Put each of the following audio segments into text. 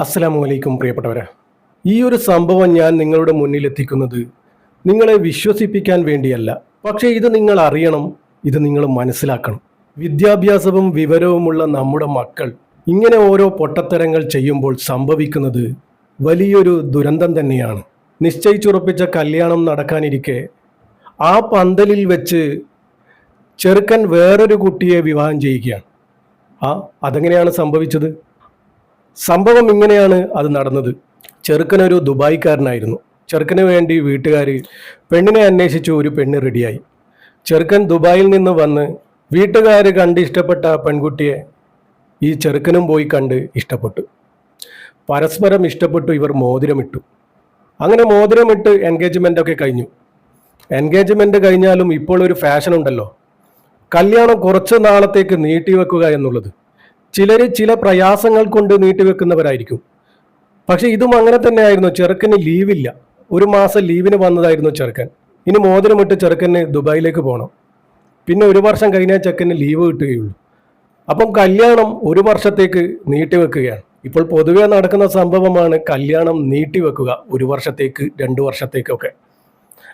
അസ്സലാമു അലൈക്കും പ്രിയപ്പെട്ടവരെ. ഈ ഒരു സംഭവം ഞാൻ നിങ്ങളുടെ മുന്നിൽ എത്തിക്കുന്നത് നിങ്ങളെ വിശ്വസിപ്പിക്കാൻ വേണ്ടിയല്ല. പക്ഷേ ഇത് നിങ്ങൾ അറിയണം ഇത് നിങ്ങൾ മനസ്സിലാക്കണം. വിദ്യാഭ്യാസവും വിവരവുമുള്ള നമ്മുടെ മക്കൾ ഇങ്ങനെ ഓരോ പൊട്ടത്തരങ്ങൾ ചെയ്യുമ്പോൾ സംഭവിക്കുന്നത് വലിയൊരു ദുരന്തം തന്നെയാണ്. നിശ്ചയിച്ചുറപ്പിച്ച കല്യാണം നടക്കാനിരിക്കെ ആ പന്തലിൽ വെച്ച് ചെറുക്കൻ വേറൊരു കുട്ടിയെ വിവാഹം ചെയ്യുകയാണ്. ആ അതെങ്ങനെയാണ് സംഭവിച്ചത്? സംഭവം ഇങ്ങനെയാണ് അത് നടന്നത്. ചെറുക്കനൊരു ദുബായിക്കാരനായിരുന്നു. ചെറുക്കന് വേണ്ടി വീട്ടുകാർ പെണ്ണിനെ അന്വേഷിച്ചു ഒരു പെണ്ണ് റെഡിയായി. ചെറുക്കൻ ദുബായിൽ നിന്ന് വന്ന് വീട്ടുകാർ കണ്ട് ഇഷ്ടപ്പെട്ട പെൺകുട്ടിയെ ഈ ചെറുക്കനും പോയി കണ്ട് ഇഷ്ടപ്പെട്ടു. പരസ്പരം ഇഷ്ടപ്പെട്ടു ഇവർ മോതിരമിട്ടു. അങ്ങനെ മോതിരമിട്ട് എൻഗേജ്മെന്റ് ഒക്കെ കഴിഞ്ഞു. എൻഗേജ്മെന്റ് കഴിഞ്ഞാലും ഇപ്പോൾ ഒരു ഫാഷൻ ഉണ്ടല്ലോ. കല്യാണം കുറച്ച് നാളത്തേക്ക് നീട്ടിവെക്കുക എന്നുള്ളത്. ചിലർ ചില പ്രയാസങ്ങൾ കൊണ്ട് നീട്ടിവെക്കുന്നവരായിരിക്കും. പക്ഷെ ഇതും അങ്ങനെ തന്നെയായിരുന്നു. ചെറുക്കന് ലീവില്ല. ഒരു മാസം ലീവിന് വന്നതായിരുന്നു ചെറുക്കൻ. ഇനി മോതിരമിട്ട് ചെറുക്കന് ദുബായിലേക്ക് പോകണം പിന്നെ ഒരു വർഷം കഴിഞ്ഞാൽ ചെക്കന് ലീവ് കിട്ടുകയുള്ളൂ. അപ്പം കല്യാണം ഒരു വർഷത്തേക്ക് നീട്ടിവെക്കുകയാണ്. ഇപ്പോൾ പൊതുവെ നടക്കുന്ന സംഭവമാണ് കല്യാണം നീട്ടിവെക്കുക ഒരു വർഷത്തേക്ക് രണ്ട് വർഷത്തേക്കൊക്കെ.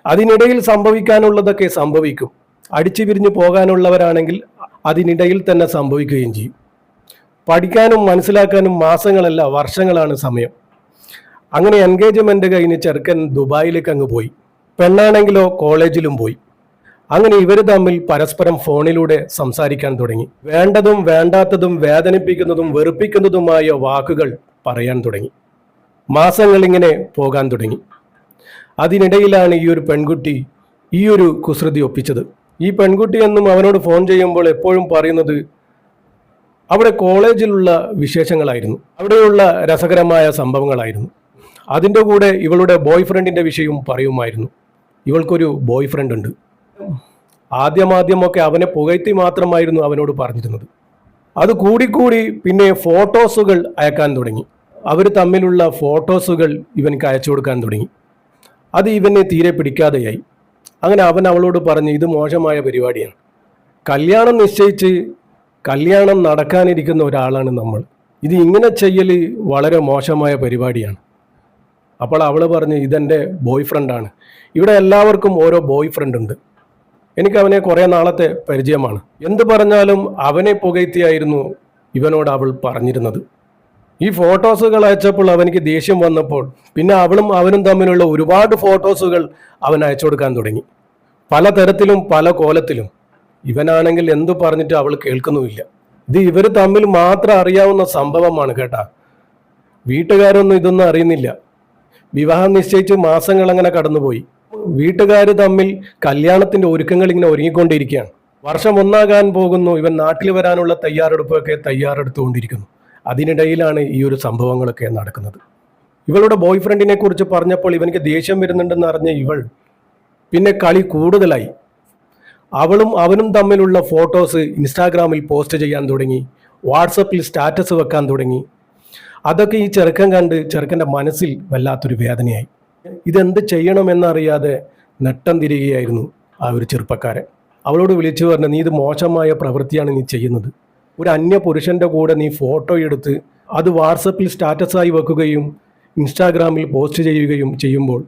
അതിനിടയിൽ സംഭവിക്കാനുള്ളതൊക്കെ സംഭവിക്കും. അടിച്ചു പിരിഞ്ഞു പോകാനുള്ളവരാണെങ്കിൽ അതിനിടയിൽ തന്നെ സംഭവിക്കുകയും ചെയ്യും. പഠിക്കാനും മനസ്സിലാക്കാനും മാസങ്ങളല്ല വർഷങ്ങളാണ് സമയം. അങ്ങനെ എൻഗേജ്മെന്റ് കഴിഞ്ഞ് ചെറുക്കൻ ദുബായിലേക്ക് അങ്ങ് പോയി. പെണ്ണാണെങ്കിലോ കോളേജിലും പോയി. അങ്ങനെ ഇവർ തമ്മിൽ പരസ്പരം ഫോണിലൂടെ സംസാരിക്കാൻ തുടങ്ങി. വേണ്ടതും വേണ്ടാത്തതും വേദനിപ്പിക്കുന്നതും വെറുപ്പിക്കുന്നതുമായ വാക്കുകൾ പറയാൻ തുടങ്ങി. മാസങ്ങൾ ഇങ്ങനെ പോകാൻ തുടങ്ങി. അതിനിടയിലാണ് ഈ ഒരു പെൺകുട്ടി ഈ ഒരു കുസൃതി ഒപ്പിച്ചത്. ഈ പെൺകുട്ടി എന്നും അവനോട് ഫോൺ ചെയ്യുമ്പോൾ എപ്പോഴും പറയുന്നത് അവിടെ കോളേജിലുള്ള വിശേഷങ്ങളായിരുന്നു. അവിടെയുള്ള രസകരമായ സംഭവങ്ങളായിരുന്നു. അതിന്റെ കൂടെ ഇവളുടെ ബോയ് ഫ്രണ്ടിന്റെ വിഷയവും പറയുമായിരുന്നു. ഇവൾക്കൊരു ബോയ് ഫ്രണ്ട് ഉണ്ട്. ആദ്യമാദ്യമൊക്കെ അവനെ പുകഴ്ത്തി മാത്രമായിരുന്നു അവനോട് പറഞ്ഞിരുന്നത്. അത് കൂടിക്കൂടി പിന്നെ ഫോട്ടോസുകൾ അയക്കാൻ തുടങ്ങി. അവർ തമ്മിലുള്ള ഫോട്ടോസുകൾ ഇവനക്ക് അയച്ചു കൊടുക്കാൻ തുടങ്ങി. അത് ഇവനെ തീരെ പിടിക്കാതെയായി. അങ്ങനെ അവൻ അവളോട് പറഞ്ഞ് ഇത് മോശമായ പരിപാടിയാണ്. കല്യാണം നിശ്ചയിച്ച് കല്യാണം നടക്കാനിരിക്കുന്ന ഒരാളാണ് നമ്മൾ. ഇത് ഇങ്ങനെ ചെയ്യൽ വളരെ മോശമായ പരിപാടിയാണ്. അപ്പോൾ അവൾ പറഞ്ഞ് ഇതെന്റെ ബോയ് ഫ്രണ്ടാണ് ഇവിടെ എല്ലാവർക്കും ഓരോ ബോയ് ഫ്രണ്ട് ഉണ്ട്. എനിക്ക് അവനെ കുറേ നാളത്തെ പരിചയമാണ്. എന്ത് പറഞ്ഞാലും അവനെ പുകഴ്ത്തിയായിരുന്നു ഇവനോട് അവൾ പറഞ്ഞിരുന്നത്. ഈ ഫോട്ടോസുകൾ അയച്ചപ്പോൾ അവനിക്ക് ദേഷ്യം വന്നപ്പോൾ പിന്നെ അവളും അവനും തമ്മിലുള്ള ഒരുപാട് ഫോട്ടോസുകൾ അവൻ അയച്ചു കൊടുക്കാൻ തുടങ്ങി. പല തരത്തിലും പല കോലത്തിലും. ഇവനാണെങ്കിൽ എന്തു പറഞ്ഞിട്ട് അവൾ കേൾക്കുന്നുമില്ല. ഇത് ഇവർ തമ്മിൽ മാത്രം അറിയാവുന്ന സംഭവമാണ് കേട്ടാ. വീട്ടുകാരൊന്നും ഇതൊന്നും അറിയുന്നില്ല. വിവാഹം നിശ്ചയിച്ച് മാസങ്ങൾ അങ്ങനെ കടന്നുപോയി. വീട്ടുകാർ തമ്മിൽ കല്യാണത്തിന്റെ ഒരുക്കങ്ങൾ ഇങ്ങനെ ഒരുങ്ങിക്കൊണ്ടിരിക്കുകയാണ്. വർഷം ഒന്നാകാൻ പോകുന്നു. ഇവൻ നാട്ടിൽ വരാനുള്ള തയ്യാറെടുപ്പൊക്കെ തയ്യാറെടുത്തുകൊണ്ടിരിക്കുന്നു. അതിനിടയിലാണ് ഈ ഒരു സംഭവങ്ങളൊക്കെ നടക്കുന്നത്. ഇവളുടെ ബോയ് ഫ്രണ്ടിനെ കുറിച്ച് പറഞ്ഞപ്പോൾ ഇവനിക്ക് ദേഷ്യം വരുന്നുണ്ടെന്ന് അറിഞ്ഞ ഇവൾ പിന്നെ കളി കൂടുതലായി. അവളും അവനും തമ്മിലുള്ള ഫോട്ടോസ് ഇൻസ്റ്റാഗ്രാമിൽ പോസ്റ്റ് ചെയ്യാൻ തുടങ്ങി. വാട്സപ്പിൽ സ്റ്റാറ്റസ് വെക്കാൻ തുടങ്ങി. അതൊക്കെ ഈ ചെറുക്കൻ കണ്ട് ചെറുക്കന്റെ മനസ്സിൽ വല്ലാത്തൊരു വേദനയായി. ഇതെന്ത് ചെയ്യണമെന്നറിയാതെ നെട്ടം തിരികെയായിരുന്നു ആ ഒരു ചെറുപ്പക്കാരൻ. അവളോട് വിളിച്ചു പറഞ്ഞ നീ ഇത് മോശമായ പ്രവൃത്തിയാണ് നീ ചെയ്യുന്നത്. ഒരു അന്യ പുരുഷന്റെ കൂടെ നീ ഫോട്ടോ എടുത്ത് അത് വാട്സപ്പിൽ സ്റ്റാറ്റസായി വെക്കുകയും ഇൻസ്റ്റാഗ്രാമിൽ പോസ്റ്റ് ചെയ്യുകയും ചെയ്യുമ്പോൾ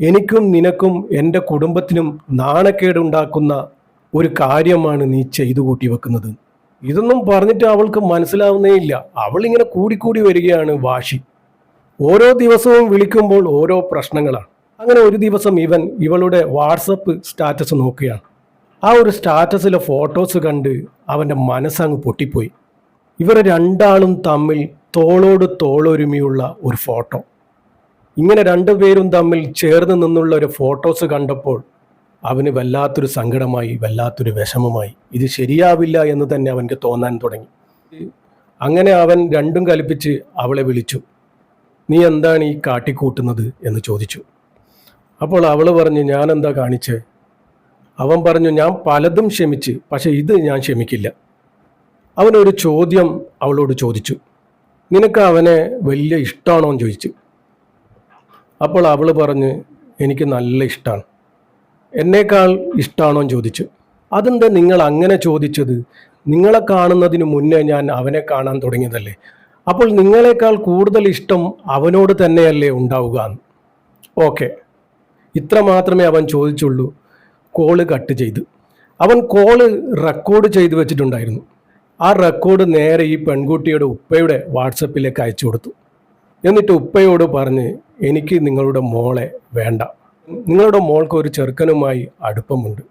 എനിക്കും നിനക്കും എന്റെ കുടുംബത്തിനും നാണക്കേടുണ്ടാക്കുന്ന ഒരു കാര്യമാണ് നീ ചെയ്തു കൂട്ടി വെക്കുന്നത്. ഇതൊന്നും പറഞ്ഞിട്ട് അവൾക്ക് മനസ്സിലാവുന്നേ ഇല്ല. അവൾ ഇങ്ങനെ കൂടിക്കൂടി വരികയാണ് വാശി. ഓരോ ദിവസവും വിളിക്കുമ്പോൾ ഓരോ പ്രശ്നങ്ങളാണ്. അങ്ങനെ ഒരു ദിവസം ഇവൻ ഇവളുടെ വാട്സപ്പ് സ്റ്റാറ്റസ് നോക്കുകയാണ്. ആ ഒരു സ്റ്റാറ്റസിലെ ഫോട്ടോസ് കണ്ട് അവന്റെ മനസ്സങ്ങ് പൊട്ടിപ്പോയി. ഇവർ രണ്ടാളും തമ്മിൽ തോളോട് തോളൊരുമിയുള്ള ഒരു ഫോട്ടോ. ഇങ്ങനെ രണ്ടുപേരും തമ്മിൽ ചേർന്ന് നിന്നുള്ള ഒരു ഫോട്ടോസ് കണ്ടപ്പോൾ അവന് വല്ലാത്തൊരു സങ്കടമായി വല്ലാത്തൊരു വിഷമമായി. ഇത് ശരിയാവില്ല എന്ന് തന്നെ അവൻക്ക് തോന്നാൻ തുടങ്ങി. അങ്ങനെ അവൻ രണ്ടും കൽപ്പിച്ച് അവളെ വിളിച്ചു. നീ എന്താണ് ഈ കാട്ടിക്കൂട്ടുന്നത്? എന്ന് ചോദിച്ചു. അപ്പോൾ അവൾ പറഞ്ഞു ഞാൻ എന്താ കാണിച്ച്? അവൻ പറഞ്ഞു ഞാൻ പലതും ക്ഷമിച്ച് പക്ഷേ ഇത് ഞാൻ ക്ഷമിക്കില്ല. അവനൊരു ചോദ്യം അവളോട് ചോദിച്ചു. നിനക്ക് അവനെ വലിയ ഇഷ്ടമാണോ എന്ന് ചോദിച്ചു? അപ്പോൾ അവൾ പറഞ്ഞ് എനിക്ക് നല്ല ഇഷ്ടമാണ് എന്നേക്കാൾ ഇഷ്ടമാണോ എന്ന് ചോദിച്ചു. അതെന്താ നിങ്ങൾ അങ്ങനെ ചോദിച്ചത്? നിങ്ങളെ കാണുന്നതിന് മുന്നേ ഞാൻ അവനെ കാണാൻ തുടങ്ങിയതല്ലേ? അപ്പോൾ നിങ്ങളെക്കാൾ കൂടുതൽ ഇഷ്ടം അവനോട് തന്നെയല്ലേ ഉണ്ടാവുക ഓക്കെ. ഇത്ര മാത്രമേ അവൻ ചോദിച്ചുള്ളൂ. കോൾ കട്ട് ചെയ്ത്. അവൻ കോൾ റെക്കോർഡ് ചെയ്തു വെച്ചിട്ടുണ്ടായിരുന്നു. ആ റെക്കോർഡ് നേരെ ഈ പെൺകുട്ടിയുടെ ഉപ്പയുടെ വാട്സപ്പിലേക്ക് അയച്ചു കൊടുത്തു. എന്നിട്ട് ഉപ്പയോട് പറഞ്ഞ് എനിക്ക് നിങ്ങളുടെ മോളെ വേണ്ട. നിങ്ങളുടെ മോൾക്ക് ഒരു ചെറുക്കനുമായി അടുപ്പമുണ്ട്.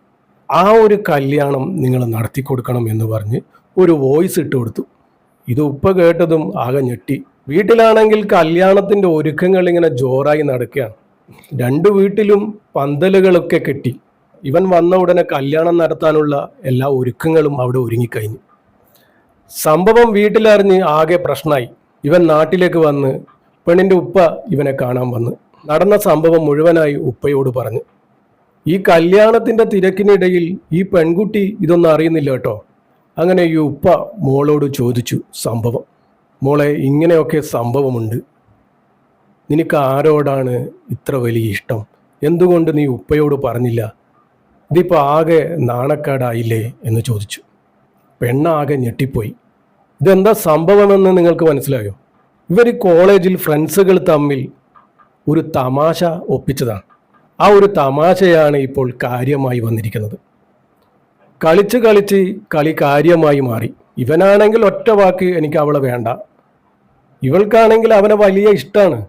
ആ ഒരു കല്യാണം നിങ്ങൾ നടത്തി കൊടുക്കണം എന്ന് പറഞ്ഞ് ഒരു വോയിസ് ഇട്ട് കൊടുത്തു. ഇത് ഉപ്പ കേട്ടതും ആകെ ഞെട്ടി. വീട്ടിലാണെങ്കിൽ കല്യാണത്തിന്റെ ഒരുക്കങ്ങൾ ഇങ്ങനെ ജോറായി നടക്കുകയാണ്. രണ്ടു വീട്ടിലും പന്തലുകളൊക്കെ കെട്ടി. ഇവൻ വന്ന ഉടനെ കല്യാണം നടത്താനുള്ള എല്ലാ ഒരുക്കങ്ങളും അവിടെ ഒരുങ്ങിക്കഴിഞ്ഞു. സംഭവം വീട്ടിലറിഞ്ഞ് ആകെ പ്രശ്നമായി. ഇവൻ നാട്ടിലേക്ക് വന്ന് പെണ്ണിന്റെ ഉപ്പ ഇവനെ കാണാൻ വന്ന്. നടന്ന സംഭവം മുഴുവനായി ഉപ്പയോട് പറഞ്ഞു. ഈ കല്യാണത്തിന്റെ തിരക്കിനിടയിൽ ഈ പെൺകുട്ടി ഇതൊന്നും അറിയുന്നില്ല കേട്ടോ. അങ്ങനെ ഈ ഉപ്പ മോളോട് ചോദിച്ചു സംഭവം. മോളെ ഇങ്ങനെയൊക്കെ സംഭവമുണ്ട്. നിനക്ക് ആരോടാണ് ഇത്ര വലിയ ഇഷ്ടം? എന്തുകൊണ്ട് നീ ഉപ്പയോട് പറഞ്ഞില്ല? ഇതിപ്പോൾ ആകെ നാണക്കേടായില്ലേ എന്ന് ചോദിച്ചു. പെണ്ണാകെ ഞെട്ടിപ്പോയി. ഇതെന്താ സംഭവമെന്ന് നിങ്ങൾക്ക് മനസ്സിലായോ? ഇവർ കോളേജിൽ ഫ്രണ്ട്സുകൾ തമ്മിൽ ഒരു തമാശ ഒപ്പിച്ചതാണ്. ആ ഒരു തമാശയാണ് ഇപ്പോൾ കാര്യമായി വന്നിരിക്കുന്നത്. കളിച്ച് കളിച്ച് കളി കാര്യമായി മാറി. ഇവനാണെങ്കിൽ ഒറ്റ വാക്ക് എനിക്ക് അവളെ വേണ്ട. ഇവൾക്കാണെങ്കിൽ അവനെ വലിയ ഇഷ്ടമാണ്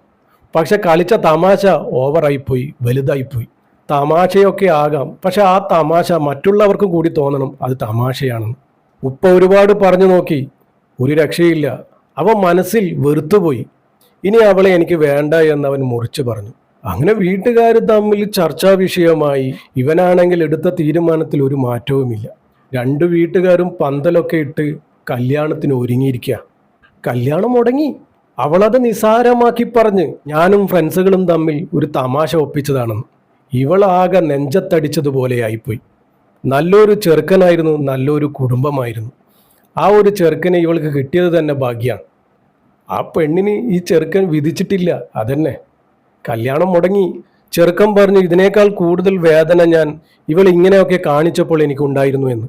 പക്ഷെ കളിച്ച തമാശ ഓവറായിപ്പോയി വലുതായിപ്പോയി. തമാശയൊക്കെ ആകാം. പക്ഷെ ആ തമാശ മറ്റുള്ളവർക്കും കൂടി തോന്നണം. അത് തമാശയാണെന്ന്. ഉപ്പ ഒരുപാട് പറഞ്ഞു നോക്കി. ഒരു രക്ഷയില്ല. അവൻ മനസ്സിൽ വെറുത്തുപോയി. ഇനി അവളെ എനിക്ക് വേണ്ട എന്ന് അവൻ മുറിച്ചു പറഞ്ഞു. അങ്ങനെ വീട്ടുകാർ തമ്മിൽ ചർച്ചാ വിഷയമായി. ഇവനാണെങ്കിൽ എടുത്ത തീരുമാനത്തിൽ ഒരു മാറ്റവുമില്ല. രണ്ടു വീട്ടുകാരും പന്തലൊക്കെ ഇട്ട് കല്യാണത്തിന് ഒരുങ്ങിയിരിക്കുക കല്യാണം മുടങ്ങി. അവളത് നിസാരമാക്കി പറഞ്ഞ് ഞാനും ഫ്രണ്ട്സുകളും തമ്മിൽ ഒരു തമാശ ഒപ്പിച്ചതാണെന്ന്. ഇവളാകെ നെഞ്ചത്തടിച്ചതുപോലെയായിപ്പോയി. നല്ലൊരു ചെറുക്കനായിരുന്നു നല്ലൊരു കുടുംബമായിരുന്നു. ആ ഒരു ചെറുക്കനെ ഇവൾക്ക് കിട്ടിയത് തന്നെ ഭാഗ്യമാണ് ആ പെണ്ണിന് ഈ ചെറുക്കൻ വിധിച്ചിട്ടില്ല. അതന്നെ. കല്യാണം മുടങ്ങി. ചെറുക്കൻ പറഞ്ഞു ഇതിനേക്കാൾ കൂടുതൽ വേദന ഞാൻ ഇവൾ ഇങ്ങനെയൊക്കെ കാണിച്ചപ്പോൾ എനിക്കുണ്ടായിരുന്നു എന്ന്.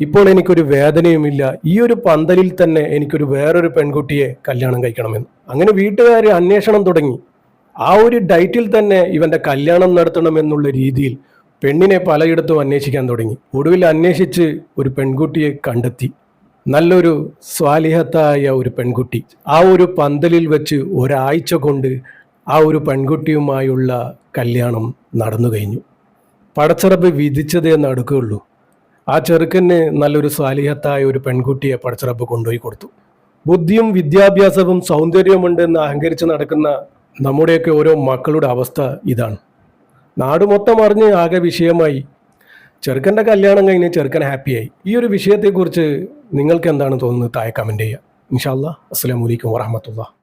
ഇപ്പോൾ എനിക്കൊരു വേദനയുമില്ല ഈ ഒരു പന്തലിൽ തന്നെ എനിക്കൊരു വേറൊരു പെൺകുട്ടിയെ കല്യാണം കഴിക്കണമെന്ന്. അങ്ങനെ വീട്ടുകാർ അന്വേഷണം തുടങ്ങി. ആ ഒരു ഡയറ്റിൽ തന്നെ ഇവന്റെ കല്യാണം നടത്തണമെന്നുള്ള രീതിയിൽ പെണ്ണിനെ പലയിടത്തും അന്വേഷിക്കാൻ തുടങ്ങി. ഒടുവിൽ അന്വേഷിച്ച് ഒരു പെൺകുട്ടിയെ കണ്ടെത്തി. നല്ലൊരു സ്വാലിഹത്തായ ഒരു പെൺകുട്ടി. ആ ഒരു പന്തലിൽ വെച്ച് ഒരാഴ്ച കൊണ്ട് ആ ഒരു പെൺകുട്ടിയുമായുള്ള കല്യാണം നടന്നു കഴിഞ്ഞു. പടച്ചിറപ്പ് വിധിച്ചതേ നടക്കുകയുള്ളൂ. ആ ചെറുക്കന് നല്ലൊരു സ്വാലിഹത്തായ ഒരു പെൺകുട്ടിയെ പടച്ചിറപ്പ് കൊണ്ടുപോയി കൊടുത്തു. ബുദ്ധിയും വിദ്യാഭ്യാസവും സൗന്ദര്യമുണ്ടെന്ന് അഹങ്കരിച്ച് നടക്കുന്ന നമ്മുടെയൊക്കെ ഓരോ മക്കളുടെ അവസ്ഥ ഇതാണ്. നാട് മൊത്തം അറിഞ്ഞ് ആകെ വിഷയമായി. ചെറുക്കന്റെ കല്യാണം കഴിഞ്ഞ് ചെറുക്കൻ ഹാപ്പിയായി ഈ ഒരു വിഷയത്തെക്കുറിച്ച് നിങ്ങൾക്ക് എന്താണ് തോന്നുന്നത്? താഴെ കമന്റ് ചെയ്യുക. ഇൻഷാല്ലാ അസ്സാം വലൈക്കും വാഹമത്തുള്ള